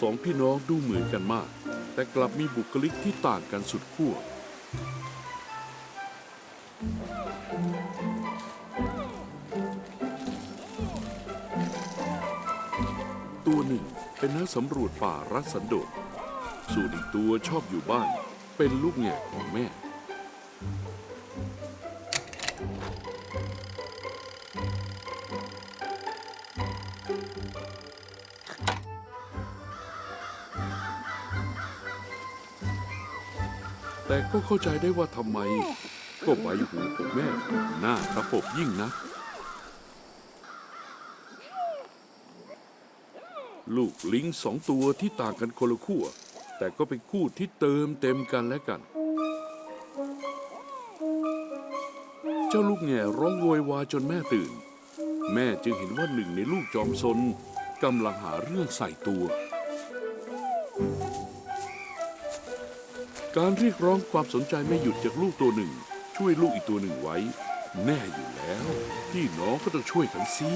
สองพี่น้องดูเหมือนกันมาก แต่กลับมีบุคลิกที่ต่างกันสุดขั้วตัวหนึ่งเป็นนักสำรวจป่ารักสันโดษส่วนอีกตัวชอบอยู่บ้าน เป็นลูกแง่ของแม่ แต่ก็เข้าใจได้ว่าทำไม ก็ใบหูของแม่หน้าตะปบยิ่งนะ ลูกลิงสองตัวที่ต่างกันคนละขั้วแต่ก็เป็นคู่ที่เติมเต็มกันและกัน เจ้าลูกแง่ร้องโวยวายจนแม่ตื่น แม่จึงเห็นว่าหนึ่งในลูกจอมซนกำลังหาเรื่องใส่ตัว การเรียกร้องความสนใจไม่หยุดจากลูกตัวหนึ่ง ช่วยลูกอีกตัวหนึ่งไว้ แน่อยู่แล้ว พี่น้องก็ต้องช่วยกันสิ